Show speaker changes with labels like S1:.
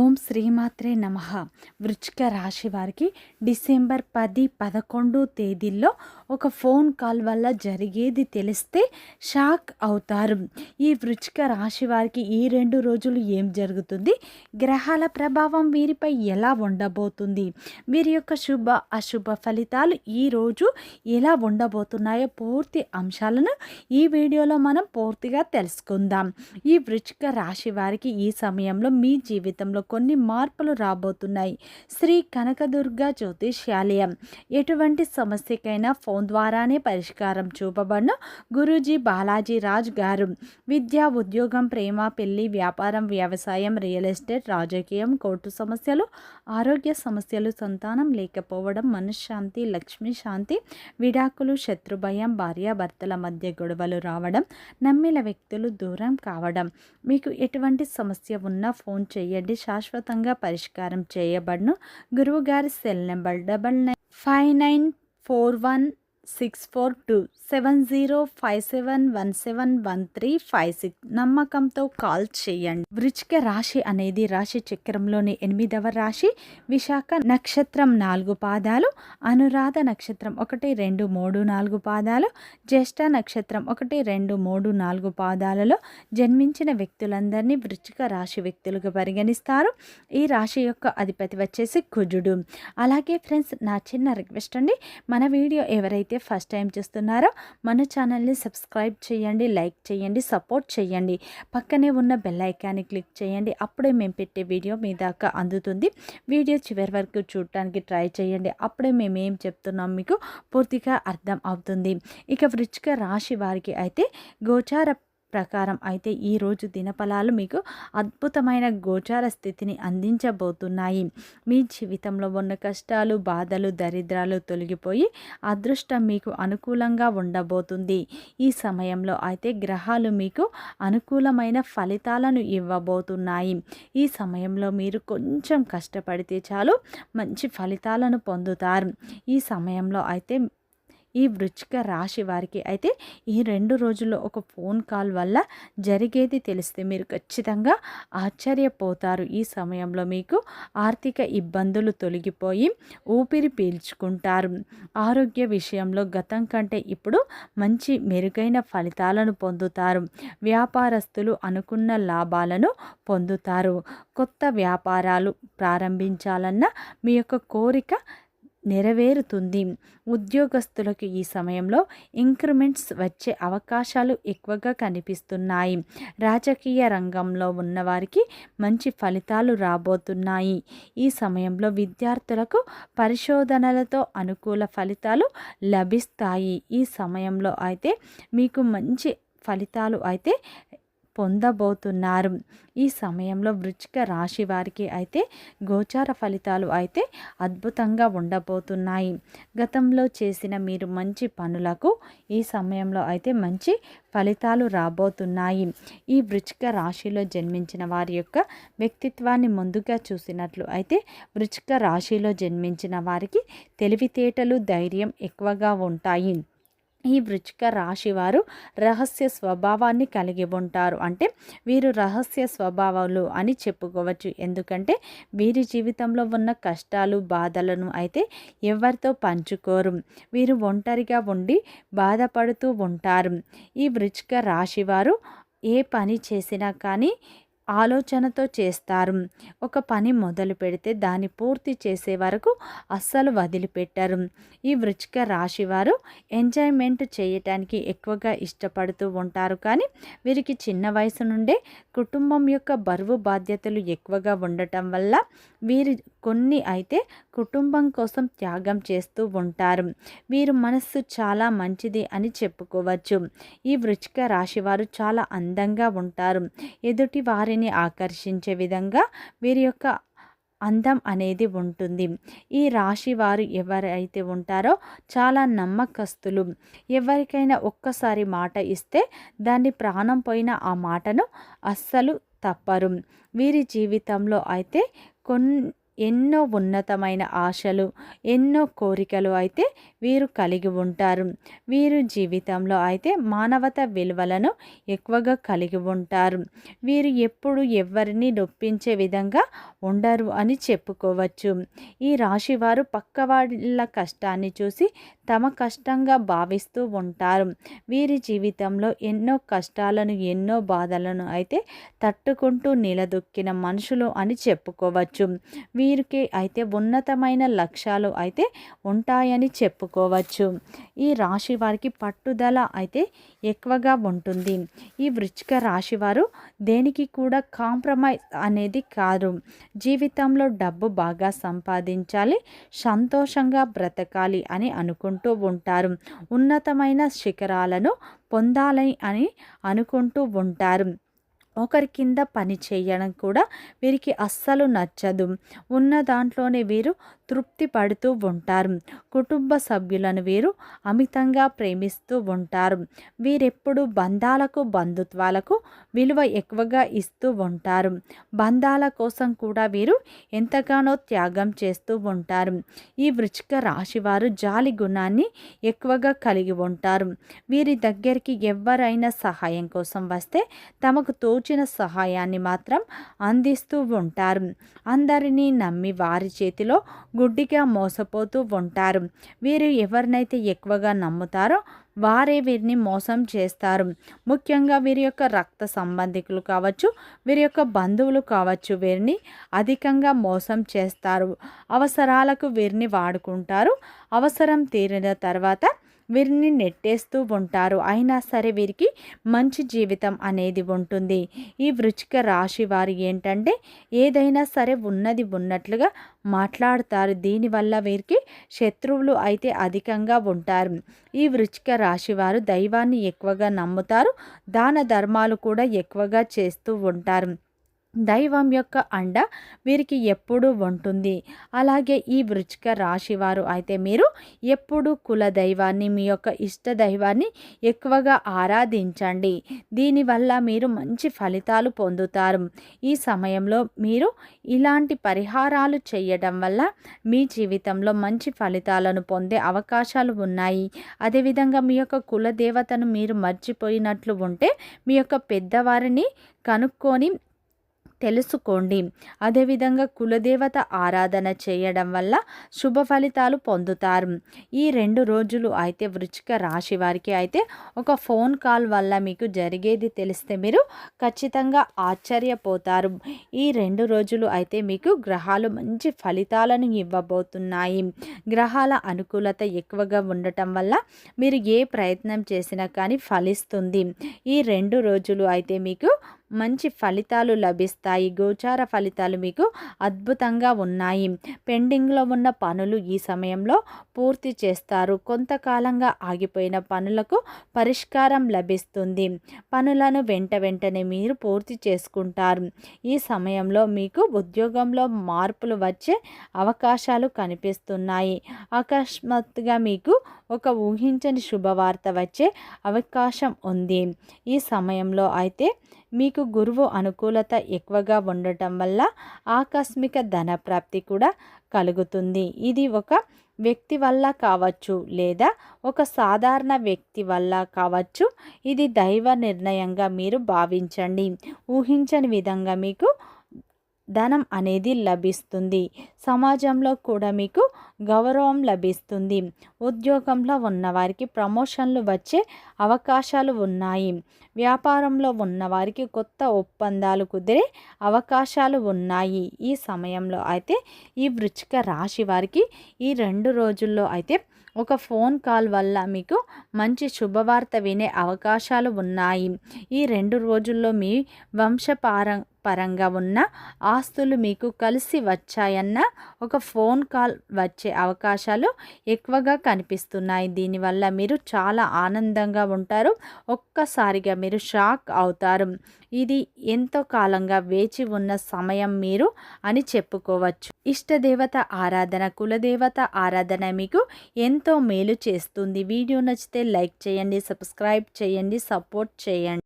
S1: ఓం శ్రీమాత్రే నమ. వృచ్చిక రాశి వారికి డిసెంబర్ పది పదకొండు తేదీల్లో ఒక ఫోన్ కాల్ వల్ల జరిగేది తెలిస్తే షాక్ అవుతారు. ఈ వృచ్చిక రాశి వారికి ఈ రెండు రోజులు ఏం జరుగుతుంది? గ్రహాల ప్రభావం వీరిపై ఎలా ఉండబోతుంది? వీరి యొక్క శుభ అశుభ ఫలితాలు ఈరోజు ఎలా ఉండబోతున్నాయో పూర్తి అంశాలను ఈ వీడియోలో మనం పూర్తిగా తెలుసుకుందాం. ఈ వృచ్చిక రాశి వారికి ఈ సమయంలో మీ జీవితంలో కొన్ని మార్పులు రాబోతున్నాయి. శ్రీ కనకదుర్గ జ్యోతిష్యాలయం. ఎటువంటి సమస్యకైనా ఫోన్ ద్వారానే పరిష్కారం చూపబడిన గురూజీ బాలాజీ రాజ్ గారు. విద్య ఉద్యోగం ప్రేమ పెళ్ళి వ్యాపారం వ్యవసాయం రియల్ ఎస్టేట్ రాజకీయం కోర్టు సమస్యలు ఆరోగ్య సమస్యలు సంతానం లేకపోవడం మనశ్శాంతి లక్ష్మీ శాంతి విడాకులు శత్రుభయం భార్యాభర్తల మధ్య గొడవలు రావడం నమ్మిన వ్యక్తులు దూరం కావడం. మీకు ఎటువంటి సమస్య ఉన్నా ఫోన్ చేయండి శాశ్వతంగా పరిష్కారం చేయబడును. గురువుగారి cell number double nine five nine four one six four two seven zero five seven one seven one three five six నమ్మకంతో కాల్ చేయండి. వృచ్చిక రాశి అనేది రాశి చక్రంలోని ఎనిమిదవ రాశి. విశాఖ నక్షత్రం నాలుగు పాదాలు అనురాధ నక్షత్రం ఒకటి రెండు మూడు నాలుగు పాదాలు జ్యేష్ఠ నక్షత్రం ఒకటి రెండు మూడు నాలుగు పాదాలలో జన్మించిన వ్యక్తులందరినీ వృచ్చిక రాశి వ్యక్తులుగా పరిగణిస్తారు. ఈ రాశి యొక్క అధిపతి వచ్చేసి కుజుడు. అలాగే ఫ్రెండ్స్ నా చిన్న రిక్వెస్ట్ అండి మన వీడియో ఎవరైతే ఫస్ట్ టైం చూస్తున్నారో మన ఛానల్ని సబ్స్క్రైబ్ చేయండి లైక్ చేయండి సపోర్ట్ చేయండి. పక్కనే ఉన్న బెల్ ఐకాన్ని క్లిక్ చేయండి. అప్పుడే మేము పెట్టే వీడియో మీ దాకా అందుతుంది. వీడియో చివరి వరకు చూడటానికి ట్రై చేయండి. అప్పుడే మేము ఏం చెప్తున్నాం మీకు పూర్తిగా అర్థం అవుతుంది. ఇక వృచ్చిక రాశి వారికి అయితే గోచార ప్రకారం అయితే ఈరోజు దినఫలాలు మీకు అద్భుతమైన గోచార స్థితిని అందించబోతున్నాయి. మీ జీవితంలో ఉన్న కష్టాలు బాధలు దరిద్రాలు తొలగిపోయి అదృష్టం మీకు అనుకూలంగా ఉండబోతుంది. ఈ సమయంలో అయితే గ్రహాలు మీకు అనుకూలమైన ఫలితాలను ఇవ్వబోతున్నాయి. ఈ సమయంలో మీరు కొంచెం కష్టపడితే చాలు మంచి ఫలితాలను పొందుతారు. ఈ సమయంలో అయితే ఈ వృచ్చిక రాశి వారికి అయితే ఈ రెండు రోజుల్లో ఒక ఫోన్ కాల్ వల్ల జరిగేది తెలిస్తే మీరు ఖచ్చితంగా ఆశ్చర్యపోతారు. ఈ సమయంలో మీకు ఆర్థిక ఇబ్బందులు తొలగిపోయి ఊపిరి పీల్చుకుంటారు. ఆరోగ్య విషయంలో గతం కంటే ఇప్పుడు మంచి మెరుగైన ఫలితాలను పొందుతారు. వ్యాపారస్తులు అనుకున్న లాభాలను పొందుతారు. కొత్త వ్యాపారాలు ప్రారంభించాలన్న మీ యొక్క కోరిక నెరవేరుతుంది. ఉద్యోగస్తులకు ఈ సమయంలో ఇంక్రిమెంట్స్ వచ్చే అవకాశాలు ఎక్కువగా కనిపిస్తున్నాయి. రాజకీయ రంగంలో ఉన్నవారికి మంచి ఫలితాలు రాబోతున్నాయి. ఈ సమయంలో విద్యార్థులకు పరిశోధనలతో అనుకూల ఫలితాలు లభిస్తాయి. ఈ సమయంలో అయితే మీకు మంచి ఫలితాలు అయితే పొందబోతున్నారు. ఈ సమయంలో వృచ్చిక రాశి వారికి అయితే గోచార ఫలితాలు అయితే అద్భుతంగా ఉండబోతున్నాయి. గతంలో చేసిన మీరు మంచి పనులకు ఈ సమయంలో అయితే మంచి ఫలితాలు రాబోతున్నాయి. ఈ వృచ్చిక రాశిలో జన్మించిన వారి యొక్క వ్యక్తిత్వాన్ని ముందుగా చూసినట్లు అయితే వృచ్చిక రాశిలో జన్మించిన వారికి తెలివితేటలు ధైర్యం ఎక్కువగా ఉంటాయి. ఈ వృచ్చిక రాశి వారు రహస్య స్వభావాన్ని కలిగి ఉంటారు. అంటే వీరు రహస్య స్వభావాలు అని చెప్పుకోవచ్చు. ఎందుకంటే వీరి జీవితంలో ఉన్న కష్టాలు బాధలను అయితే ఎవరితో పంచుకోరు. వీరు ఒంటరిగా ఉండి బాధపడుతూ ఉంటారు. ఈ వృచ్చిక రాశి వారు ఏ పని చేసినా కానీ ఆలోచనతో చేస్తారు. ఒక పని మొదలు పెడితే దాన్ని పూర్తి చేసే వరకు అస్సలు వదిలిపెట్టారు. ఈ వృచ్చిక రాశి వారు ఎంజాయ్మెంట్ చేయటానికి ఎక్కువగా ఇష్టపడుతూ ఉంటారు. కానీ వీరికి చిన్న వయసు నుండే కుటుంబం యొక్క బరువు బాధ్యతలు ఎక్కువగా ఉండటం వల్ల వీరి కొన్ని అయితే కుటుంబం కోసం త్యాగం చేస్తూ ఉంటారు. వీరు మనస్సు చాలా మంచిది అని చెప్పుకోవచ్చు. ఈ వృచ్చిక రాశి వారు చాలా అందంగా ఉంటారు. ఎదుటి వారిని ఆకర్షించే విధంగా వీరి యొక్క అందం అనేది ఉంటుంది. ఈ రాశి వారు ఎవరైతే ఉంటారో చాలా నమ్మకస్తులు. ఎవరికైనా ఒక్కసారి మాట ఇస్తే దాన్ని ప్రాణం పోయిన ఆ మాటను అస్సలు తప్పరు. వీరి జీవితంలో అయితే కొన్ని ఎన్నో ఉన్నతమైన ఆశలు ఎన్నో కోరికలు అయితే వీరు కలిగి ఉంటారు. వీరు జీవితంలో అయితే మానవత విలువలను ఎక్కువగా కలిగి ఉంటారు. వీరు ఎప్పుడు ఎవరిని నొప్పించే విధంగా ఉండరు అని చెప్పుకోవచ్చు. ఈ రాశి వారు పక్కవాళ్ళ కష్టాన్ని చూసి తమ కష్టంగా భావిస్తూ ఉంటారు. వీరి జీవితంలో ఎన్నో కష్టాలను ఎన్నో బాధలను అయితే తట్టుకుంటూ నిలదొక్కిన మనుషులు అని చెప్పుకోవచ్చు. వీరికి అయితే ఉన్నతమైన లక్ష్యాలు అయితే ఉంటాయని చెప్పుకోవచ్చు. ఈ రాశి వారికి పట్టుదల అయితే ఎక్కువగా ఉంటుంది. ఈ వృచ్చిక రాశి వారు దేనికి కూడా కాంప్రమైజ్ అనేది కాదు. జీవితంలో డబ్బు బాగా సంపాదించాలి సంతోషంగా బ్రతకాలి అని అనుకుంటూ ఉంటారు. ఉన్నతమైన శిఖరాలను పొందాలి అని అనుకుంటూ ఉంటారు. ఒకరి కింద పని చేయడం కూడా వీరికి అస్సలు నచ్చదు. ఉన్న దాంట్లోనే వీరు తృప్తి పడుతూ ఉంటారు. కుటుంబ సభ్యులను వీరు అమితంగా ప్రేమిస్తూ ఉంటారు. వీరెప్పుడు బంధాలకు బంధుత్వాలకు విలువ ఎక్కువగా ఇస్తూ ఉంటారు. బంధాల కోసం కూడా వీరు ఎంతగానో త్యాగం చేస్తూ ఉంటారు. ఈ వృచ్చిక రాశి వారు జాలి గుణాన్ని ఎక్కువగా కలిగి ఉంటారు. వీరి దగ్గరికి ఎవరైనా సహాయం కోసం వస్తే తమకు తో తోచిన సహాయాన్ని మాత్రం అందిస్తూ ఉంటారు. అందరినీ నమ్మి వారి చేతిలో గుడ్డిగా మోసపోతూ ఉంటారు. వీరు ఎవరినైతే ఎక్కువగా నమ్ముతారో వారే వీరిని మోసం చేస్తారు. ముఖ్యంగా వీరి యొక్క రక్త సంబంధికులు కావచ్చు వీరి యొక్క బంధువులు కావచ్చు వీరిని అధికంగా మోసం చేస్తారు. అవసరాలకు వీరిని వాడుకుంటారు. అవసరం తీరిన తర్వాత వీరిని నెట్టేస్తూ ఉంటారు. అయినా సరే వీరికి మంచి జీవితం అనేది ఉంటుంది. ఈ వృచ్చిక రాశి వారు ఏంటంటే ఏదైనా సరే ఉన్నది ఉన్నట్లుగా మాట్లాడతారు. దీనివల్ల వీరికి శత్రువులు అయితే అధికంగా ఉంటారు. ఈ వృచ్చిక రాశి వారు దైవాన్ని ఎక్కువగా నమ్ముతారు. దాన ధర్మాలు కూడా ఎక్కువగా చేస్తూ ఉంటారు. దైవం యొక్క అండ వీరికి ఎప్పుడూ ఉంటుంది. అలాగే ఈ వృచ్చిక రాశి వారు అయితే మీరు ఎప్పుడు కుల దైవాన్ని మీ యొక్క ఇష్ట దైవాన్ని ఎక్కువగా ఆరాధించండి. దీనివల్ల మీరు మంచి ఫలితాలు పొందుతారు. ఈ సమయంలో మీరు ఇలాంటి పరిహారాలు చేయడం వల్ల మీ జీవితంలో మంచి ఫలితాలను పొందే అవకాశాలు ఉన్నాయి. అదేవిధంగా మీ యొక్క కుల దేవతను మీరు మర్చిపోయినట్లు ఉంటే మీ యొక్క పెద్దవారిని కనుక్కొని తెలుసుకోండి. అదేవిధంగా కులదేవత ఆరాధన చేయడం వల్ల శుభ ఫలితాలు పొందుతారు. ఈ రెండు రోజులు అయితే వృచ్చిక రాశి వారికి అయితే ఒక ఫోన్ కాల్ వల్ల మీకు జరిగేది తెలిస్తే మీరు ఖచ్చితంగా ఆశ్చర్యపోతారు. ఈ రెండు రోజులు అయితే మీకు గ్రహాలు మంచి ఫలితాలను ఇవ్వబోతున్నాయి. గ్రహాల అనుకూలత ఎక్కువగా ఉండటం వల్ల మీరు ఏ ప్రయత్నం చేసినా కానీ ఫలిస్తుంది. ఈ రెండు రోజులు అయితే మీకు మంచి ఫలితాలు లభిస్తాయి. గోచార ఫలితాలు మీకు అద్భుతంగా ఉన్నాయి. పెండింగ్లో ఉన్న పనులు ఈ సమయంలో పూర్తి చేస్తారు. కొంతకాలంగా ఆగిపోయిన పనులకు పరిష్కారం లభిస్తుంది. పనులను వెంట వెంటనే మీరు పూర్తి చేసుకుంటారు. ఈ సమయంలో మీకు ఉద్యోగంలో మార్పులు వచ్చే అవకాశాలు కనిపిస్తున్నాయి. అకస్మాత్తుగా మీకు ఒక ఊహించని శుభవార్త వచ్చే అవకాశం ఉంది. ఈ సమయంలో అయితే మీకు గురువు అనుకూలత ఎక్కువగా ఉండటం వల్ల ఆకస్మిక ధన ప్రాప్తి కూడా కలుగుతుంది. ఇది ఒక వ్యక్తి వల్ల కావచ్చు లేదా ఒక సాధారణ వ్యక్తి వల్ల కావచ్చు. ఇది దైవ నిర్ణయంగా మీరు భావించండి. ఊహించని విధంగా మీకు ధనం అనేది లభిస్తుంది. సమాజంలో కూడా మీకు గౌరవం లభిస్తుంది. ఉద్యోగంలో ఉన్నవారికి ప్రమోషన్లు వచ్చే అవకాశాలు ఉన్నాయి. వ్యాపారంలో ఉన్నవారికి కొత్త ఒప్పందాలు కుదిరే అవకాశాలు ఉన్నాయి. ఈ సమయంలో అయితే ఈ వృచ్చిక రాశి వారికి ఈ రెండు రోజుల్లో అయితే ఒక ఫోన్ కాల్ వల్ల మీకు మంచి శుభవార్త వినే అవకాశాలు ఉన్నాయి. ఈ రెండు రోజుల్లో మీ వంశపార పరంగా ఉన్న ఆస్తులు మీకు కలిసి వచ్చాయన్న ఒక ఫోన్ కాల్ వచ్చే అవకాశాలు ఎక్కువగా కనిపిస్తున్నాయి. దీనివల్ల మీరు చాలా ఆనందంగా ఉంటారు. ఒక్కసారిగా మీరు షాక్ అవుతారు. ఇది ఎంతో కాలంగా వేచి ఉన్న సమయం మీరు అని చెప్పుకోవచ్చు. ఇష్టదేవత ఆరాధన కులదేవత ఆరాధన మీకు ఎంతో మేలు చేస్తుంది. వీడియో నచ్చితే లైక్ చేయండి సబ్స్క్రైబ్ చేయండి సపోర్ట్ చేయండి.